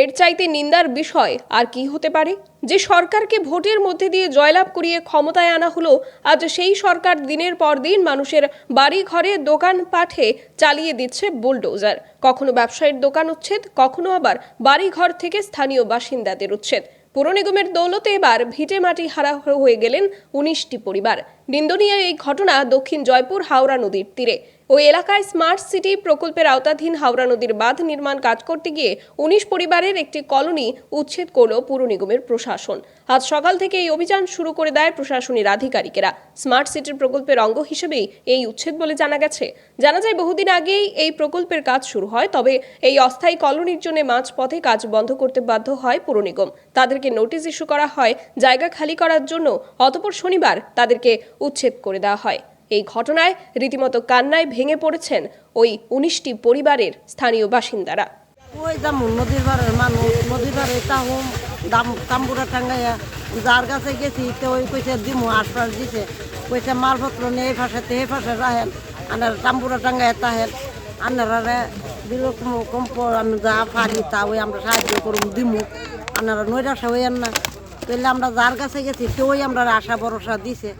এর চাইতে নিন্দার বিষয় আর কি হতে পারে? যে সরকারকে ভোটের মধ্যে দিয়ে জয়লাভ করিয়ে ক্ষমতায় আনা হলো, আজ সেই সরকার দিনের পর দিন মানুষের বাড়ি ঘরে দোকান পাঠে চালিয়ে দিচ্ছে বুলডোজার। কখনো ব্যবসায়ীর দোকান উচ্ছেদ, কখনো আবার বাড়ি ঘর থেকে স্থানীয় বাসিন্দাদের উচ্ছেদ। পুর নিগমের দৌলতে এবার ভিটে মাটি হারা হয়ে গেলেন উনিশটি পরিবার। নিন্দনীয় এই ঘটনা দক্ষিণ জয়পুর হাওড়া নদীর তীরে। ওই এলাকায় স্মার্ট সিটি প্রকল্পের আওতাধীন হাওড়া নদীর বাঁধ নির্মাণ কাজ করতে গিয়ে উনিশ পরিবারের একটি কলোনি উচ্ছেদ করল পুর নিগমের প্রশাসন। আজ সকাল থেকে এই অভিযান শুরু করে দেয় প্রশাসনের আধিকারিকেরা। স্মার্ট সিটির প্রকল্পের অঙ্গ হিসেবেই এই উচ্ছেদ বলে জানা গেছে। জানা যায়, বহুদিন আগেই এই প্রকল্পের কাজ শুরু হয়, তবে এই অস্থায়ী কলোনির জন্য মাঝপথে কাজ বন্ধ করতে বাধ্য হয় পুর নিগম। তাদেরকে নোটিশ ইস্যু করা হয়, জায়গা খালি করার জন্য, অতপর শনিবার তাদেরকে উচ্ছেদ করে দেওয়া হয়। এই ঘটনায় রীতিমতো কান্নায় ভেঙে পড়েছেন ওই উনিশটি পরিবারের স্থানীয় বাসিন্দারা। ওই যেমন নদীর মানুষ, নদীর দাম তাম্বুরা যার কাছে গেছি, তো ওই দিমু আশপাশ তাম্বুরা তাহেন আনারা যা তা ওই আমরা সাহায্য দিমু। আনারা আমরা যার কাছে গেছি আমরা আশা ভরসা দিছে।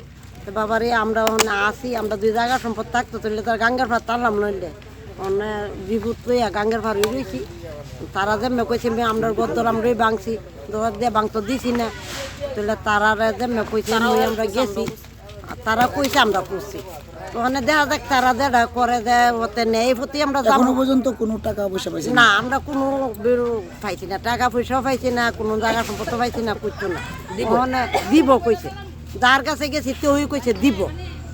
তো বাবারে আমরা ওখানে আসি আমরা দুই জায়গা সম্পদ থাকতো তাহলে তার গাঙ্গার ভাত তারলাম নইলে। অনে বিভূত লইয়া গাঙ্গের ভার রয়েছি তারা যেমন কইছে আমি আমরা গদ্দর আমরাই বাংছি দোয়ার দিয়ে বাং তো দিছি না। তাহলে তারা যেমন কইছে মই আমরা গেছি। আর তারা কইছে আমরা করছি ওখানে দেখা যাক তারা যেটা করে যে ওতে নেই প্রতি আমরা যাব। পর্যন্ত কোনো টাকা পয়সা পাইছি না আমরা কোনো বেরো পাইছি না টাকা পয়সাও পাইছি না কোনো জায়গা সম্পত্তি পাইছি না করছ না। ওখানে দিব কইছে। যার কাছে গেছি তো ওই কইছে দিব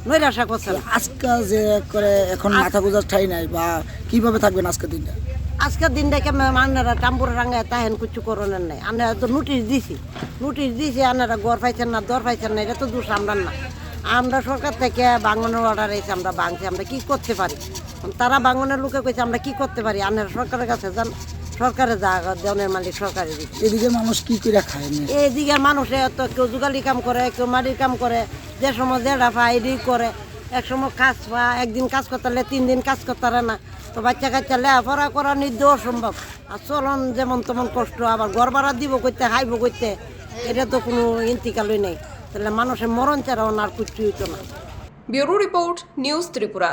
নৈরাশা করছে না। আজকে যে করে এখন মাথা গোজার ঠাই নাই বা কীভাবে থাকবেন আজকের দিনটা? আজকের দিনটাকে আনারা টাম্বুরা রাঙ্গায় তাহেন কিছু করণের নাই। আনারা তো নোটিশ দিছি। নোটিশ দিছি আনারা গড় পাইছেন না দর পাইছেন না এটা তো দোষ আমরা না। আমরা সরকার থেকে বাঙনের অর্ডার এসে আমরা বাংছি আমরা কি করতে পারি? তারা বাঙনের লোকে কইছে আমরা কি করতে পারি? আনারা সরকারের কাছে যান। সরকারে যা দেওয়ানের মালিক সরকারের দিচ্ছে এদিকে মানুষ কি করে খায় এদিকে মানুষে তো কেউ যুগালি কাম করে কেউ মাটির কাম করে যে সময় যেটা পায় এদিক করে এক সময় কাজ পা একদিন কাজ করতে হলে তিন দিন কাজ করতে পারে না। তো বাচ্চা কাচ্চা লেখাপড়া করা নির্দেহ অসম্ভব। আর চলন যেমন তেমন কষ্ট আবার ঘর ভাড়া দিব করতে খাইব করতে এটা তো কোনো ইন্তিকালই নেই। তাহলে মানুষের মরণ ছাড়া আর কিচ্ছু হইতো না। Bureau report news Tripura.